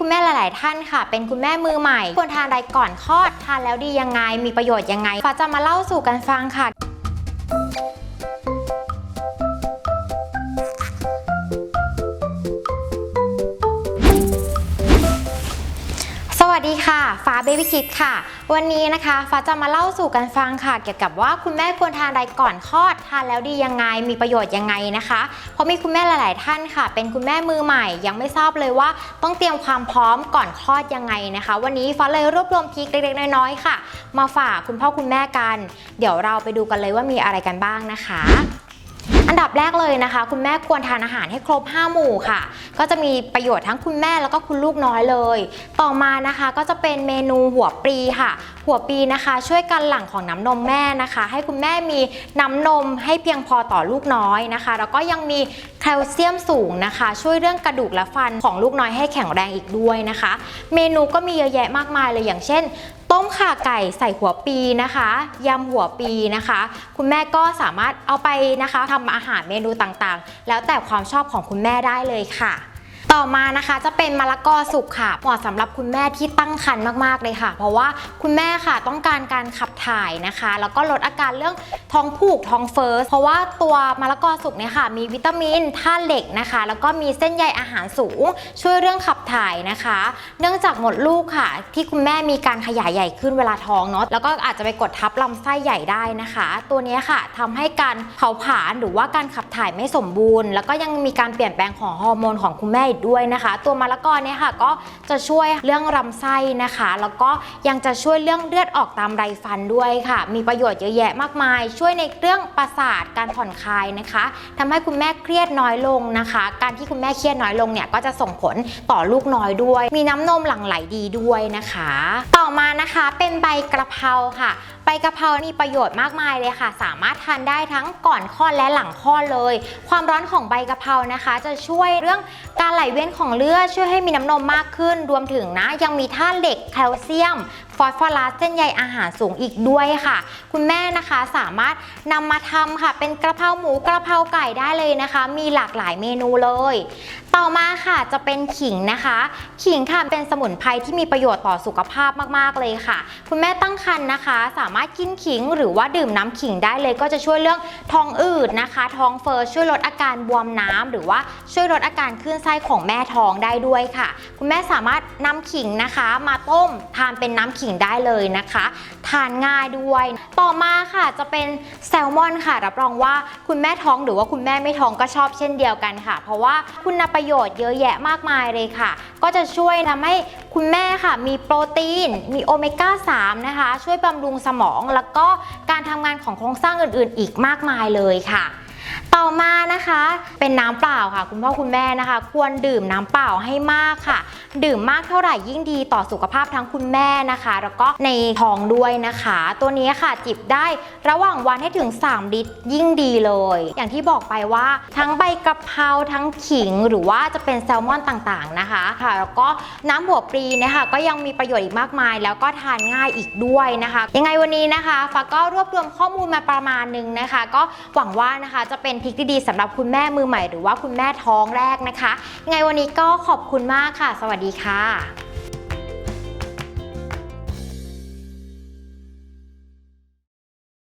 คุณแม่หลาย ๆ ท่านค่ะ เป็นคุณแม่มือใหม่ ควรทานอะไรก่อนคลอด ทานแล้วดียังไง มีประโยชน์ยังไงฟ้าจะมาเล่าสู่กันฟังค่ะ วัสดีค่ะ ฟ้าเบบี้คิดค่ะ วันนี้นะคะฟ้าจะมาเล่าสู่กันฟังค่ะ เกี่ยวกับว่าคุณแม่ควรทานอะไรก่อนคลอดทานแล้วดียังไงมีประโยชน์ยังไงนะคะ เพราะมีคุณแม่หลาย ๆ ท่านค่ะ เป็นคุณแม่มือใหม่ ยังไม่ทราบเลยว่าต้องเตรียมความพร้อมก่อนคลอดยังไงนะคะ วันนี้ฟ้าเลยรวบรวมทริคเล็ก ๆ น้อย ๆ ค่ะ มาฝากคุณพ่อคุณแม่กัน เดี๋ยวเราไปดูกันเลยว่ามีอะไรกันบ้างนะคะ อันดับแรกเลยนะคะ คุณแม่ควรทานอาหารให้ครบ 5 หมู่ค่ะ ก็จะมีประโยชน์ทั้งคุณแม่แล้วก็คุณลูกน้อยเลย ต่อมานะคะก็จะเป็นเมนูหัวปลีค่ะ หัวปลีนะคะ ช่วยกันหลั่งของน้ำนมแม่นะคะ ให้คุณแม่มีน้ำนมให้เพียงพอต่อลูกน้อยนะคะ แล้วก็ยังมีแคลเซียมสูงนะคะ ช่วยเรื่องกระดูกและฟันของลูกน้อยให้แข็งแรงอีกด้วยนะคะ เมนูก็มีเยอะแยะมากมายเลยอย่างเช่น ต้มข่าไก่ใส่หัวปีนะคะยำหัวปีนะคะ คุณแม่ก็สามารถเอาไปนะคะทำอาหารเมนูต่างๆ แล้วแต่ความชอบของคุณแม่ได้เลยค่ะ ต่อมานะคะจะเป็นมะละกอสุกค่ะเหมาะสำหรับคุณแม่ที่ตั้งครรภ์มากๆเลยค่ะ เพราะว่าคุณแม่ค่ะต้องการการขับถ่ายนะคะ แล้วก็ลดอาการเรื่องท้องผูกท้องเฟ้อเพราะว่าตัวมะละกอสุกเนี่ยค่ะ มีวิตามินธาตุเหล็กนะคะ แล้วก็มีเส้นใยอาหารสูง ช่วยเรื่องขับถ่ายนะคะ เนื่องจากหมดลูกค่ะ ที่คุณแม่มีการขยายใหญ่ขึ้นเวลาท้องเนาะแล้วก็อาจจะไปกดทับลำไส้ใหญ่ได้นะคะ ตัวนี้ค่ะทำให้การเผาผลาญหรือว่าการขับถ่ายไม่สมบูรณ์ แล้วก็ยังมีการเปลี่ยนแปลงของฮอร์โมนของคุณแม่อีกด้วยนะคะ ตัวมะละกอเนี่ยค่ะก็จะช่วยเรื่องลำไส้นะคะ แล้วก็ยังจะช่วยเรื่องเลือดออกตามไรฟันด้วยค่ะ มีประโยชน์เยอะแยะมากมาย ช่วยในเรื่องประสาทการผ่อนคลายนะคะทำให้คุณแม่เครียดน้อยลงนะคะ การที่คุณแม่เครียดน้อยลงเนี่ยก็จะส่งผลต่อลูกน้อยด้วย มีน้ำนมหลั่งไหลดีด้วยนะคะ ต่อมานะคะเป็นใบกระเพราค่ะใบกะเพรานี่ประโยชน์มากมายเลยค่ะ สามารถทานได้ทั้งก่อนคลอดและหลังคลอดเลย ความร้อนของใบกะเพรานะคะ จะช่วยเรื่องการไหลเวียนของเลือดช่วยให้มีน้ำนมมากขึ้น รวมถึงนะยังมีธาตุเหล็กแคลเซียมฟอสฟอรัสเส้นใยอาหารสูงอีกด้วยค่ะ คุณแม่นะคะสามารถนำมาทำค่ะ เป็นกระเพราหมูกระเพราไก่ได้เลยนะคะ มีหลากหลายเมนูเลย ต่อมาค่ะจะเป็นขิงนะคะ ขิงค่ะเป็นสมุนไพรที่มีประโยชน์ต่อสุขภาพมากๆเลยค่ะ คุณแม่ตั้งครรภ์นะคะ สามารถกินขิงหรือว่าดื่มน้ำขิงได้เลย ก็จะช่วยเรื่องท้องอืดนะคะ ท้องเฟอ้อช่วยลดอาการบวมน้ำหรือว่าช่วยลดอาการคลื่นไส้ของแม่ท้องได้ด้วยค่ะ คุณแม่สามารถนำขิงนะคะ มาต้มทานเป็นน้ำขิงได้เลยนะคะ ทานง่ายด้วย ต่อมาค่ะจะเป็นแซลมอนค่ะรับรองว่าคุณแม่ท้องหรือว่าคุณแม่ไม่ท้องก็ชอบเช่นเดียวกันค่ะ เพราะว่าคุณประโยชน์เยอะแยะมากมายเลยค่ะ ก็จะช่วยทำให้คุณแม่ค่ะ มีโปรตีน มีโอเมก้า 3 นะคะ ช่วยบำรุงสมองแล้วก็การทำงานของโครงสร้างอื่นๆ อีกมากมายเลยค่ะ ต่อมานะคะเป็นน้ำเปล่าค่ะ คุณพ่อคุณแม่นะคะ ควรดื่มน้ำเปล่าให้มากค่ะ ดื่มมากเท่าไหร่ยิ่งดีต่อสุขภาพทั้งคุณแม่นะคะ แล้วก็ในท้องด้วยนะคะ ตัวนี้ค่ะจิบได้ระหว่างวันให้ถึง 3 ลิตรยิ่งดีเลย อย่างที่บอกไปว่าทั้งใบกะเพราทั้งขิงหรือว่าจะเป็นแซลมอนต่างๆนะคะค่ะ แล้วก็น้ำหัวปลีเนี่ยค่ะก็ยังมีประโยชน์อีกมากมาย แล้วก็ทานง่ายอีกด้วยนะคะ ยังไงวันนี้นะคะฟ้าก็รวบรวมข้อมูลมาประมาณหนึงนะคะ ก็หวังว่านะคะจะเป็นทริคดีๆสำหรับคุณแม่มือใหม่หรือว่าคุณแม่ท้องแรกนะคะไงวันนี้ก็ขอบคุณมากค่ะ สวัสดีค่ะ